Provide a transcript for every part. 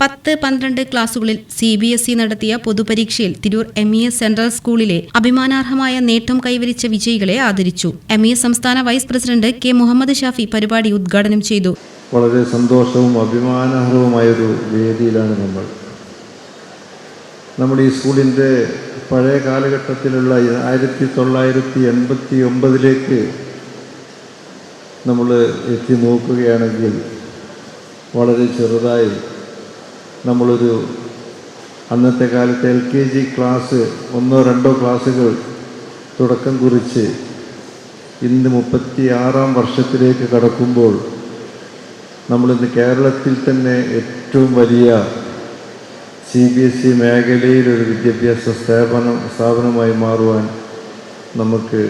പത്ത് പന്ത്രണ്ട് ക്ലാസുകളിൽ സി ബി എസ് ഇ നടത്തിയ പൊതുപരീക്ഷയിൽ Tirur M E S central സ്കൂളിലെ അഭിമാനാർഹമായ നേട്ടം കൈവരിച്ച വിജയികളെ ആദരിച്ചു. എം ഇ എസ് സംസ്ഥാന vice president K Muhammad Shafi പരിപാടി ഉദ്ഘാടനം ചെയ്തു. വളരെ സന്തോഷവും അഭിമാനഹരവുമായൊരു വേദിയിലാണ് നമ്മൾ. നമ്മുടെ ഈ സ്കൂളിന്റെ പഴയ കാലഘട്ടത്തിലുള്ള ആയിരത്തി തൊള്ളായിരത്തി എൺപത്തി ഒമ്പതിലേക്ക് നമ്മൾ എത്തി നോക്കുകയാണെങ്കിൽ വളരെ ചെറുതായി നമ്മളൊരു അന്നത്തെ കാലത്ത് എൽ കെ ജി ക്ലാസ് ഒന്നോ രണ്ടോ ക്ലാസ്സുകൾ തുടക്കം കുറിച്ച് ഇന്ന് മുപ്പത്തി ആറാം വർഷത്തിലേക്ക് കടക്കുമ്പോൾ നമ്മളിന്ന് കേരളത്തിൽ തന്നെ ഏറ്റവും വലിയ സി ബി എസ് ഇ മേഖലയിലൊരു വിദ്യാഭ്യാസ സ്ഥാപനം സ്ഥാപനമായി മാറുവാൻ നമുക്ക്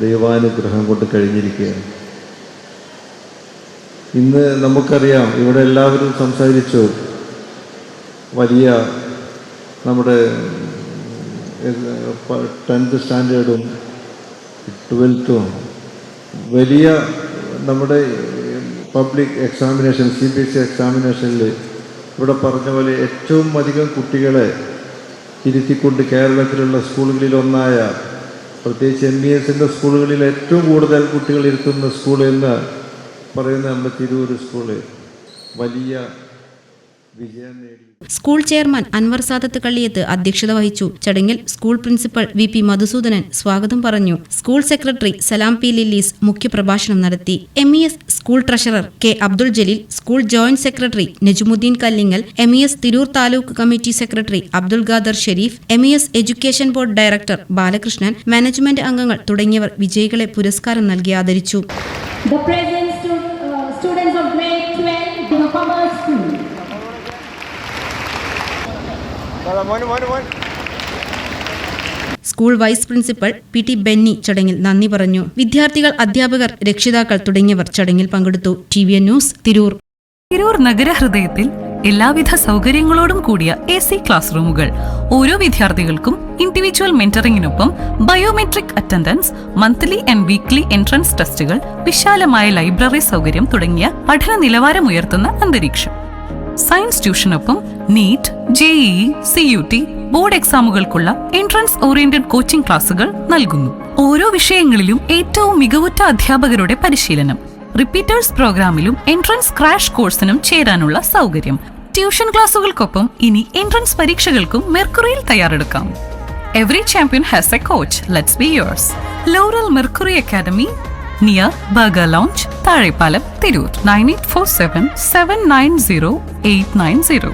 ദൈവാനുഗ്രഹം കൊണ്ട് കഴിഞ്ഞിരിക്കുകയാണ്. ഇന്ന് നമുക്കറിയാം ഇവിടെ എല്ലാവരും സംസാരിച്ചു വലിയ നമ്മുടെ ടെൻത്ത് സ്റ്റാൻഡേർഡും ട്വൽത്തും വലിയ നമ്മുടെ public examination C B S E എക്സാമിനേഷനിൽ ഇവിടെ പറഞ്ഞ പോലെ ഏറ്റവും അധികം കുട്ടികളെ ഇരുത്തിക്കൊണ്ട് കേരളത്തിലുള്ള സ്കൂളുകളിലൊന്നായ പ്രത്യേകിച്ച് എം ബി എസിന്റെ സ്കൂളുകളിൽ ഏറ്റവും കൂടുതൽ കുട്ടികൾ ഇരുത്തുന്ന സ്കൂൾ എന്ന് പറയുന്ന നമ്മുടെ തിരൂർ സ്കൂൾ. വലിയ സ്കൂൾ ചെയർമാൻ അൻവർ സാദത്ത് കള്ളിയത്ത് അധ്യക്ഷത വഹിച്ചു. ചടങ്ങിൽ school principal V P Madhusoodanan സ്വാഗതം പറഞ്ഞു. School secretary Salam P Lillies മുഖ്യപ്രഭാഷണം നടത്തി. M E S school treasurer K Abdul Jaleel school joint secretary Najumudheen Kallingal M E S Tirur taluk committee secretary Abdul Khader Sharif M E S education board director Balakrishnan management അംഗങ്ങൾ തുടങ്ങിയവർ വിജയികളെ പുരസ്കാരം നൽകി ആദരിച്ചു. The present stu- uh, students of grade 12, school vice principal P T Benny ചടങ്ങിൽ നന്ദി പറഞ്ഞു. വിദ്യാർത്ഥികൾ അധ്യാപകർ രക്ഷിതാക്കൾ തുടങ്ങിയവർ ചടങ്ങിൽ പങ്കെടുത്തു. T V N news Tirur. Tirur നഗരഹൃദയത്തിൽ എല്ലാവിധ സൗകര്യങ്ങളോടും കൂടിയ എ സി ക്ലാസ് റൂമുകൾ. ഓരോ വിദ്യാർത്ഥികൾക്കും individual മെന്ററിംഗിനൊപ്പം biometric attendance monthly and weekly entrance ടെസ്റ്റുകൾ വിശാലമായ ലൈബ്രറി സൗകര്യം തുടങ്ങിയ പഠന നിലവാരമുയർത്തുന്ന അന്തരീക്ഷം. Science ട്യൂഷനൊപ്പം NEET JEE C U T board എക്സാമുകൾക്കുള്ള entrance oriented coaching ക്ലാസുകൾ നൽകുന്നു. ഓരോ വിഷയങ്ങളിലും ഏറ്റവും മികവുറ്റ അധ്യാപകരുടെ പരിശീലനം റിപ്പീറ്റേഴ്സ് പ്രോഗ്രാമിലും എൻട്രൻസ് ക്രാഷ് കോഴ്സിനും ചേരാനുള്ള സൗകര്യം. ട്യൂഷൻ ക്ലാസുകൾക്കൊപ്പം ഇനി എൻട്രൻസ് പരീക്ഷകൾക്കും മെർക്കുറിയിൽ തയ്യാറെടുക്കാം. Every champion has a coach let's be yours Laurel Mercury Academy near burger lounge Thazhepalam Tirur nine eight four seven seven nine zero eight nine zero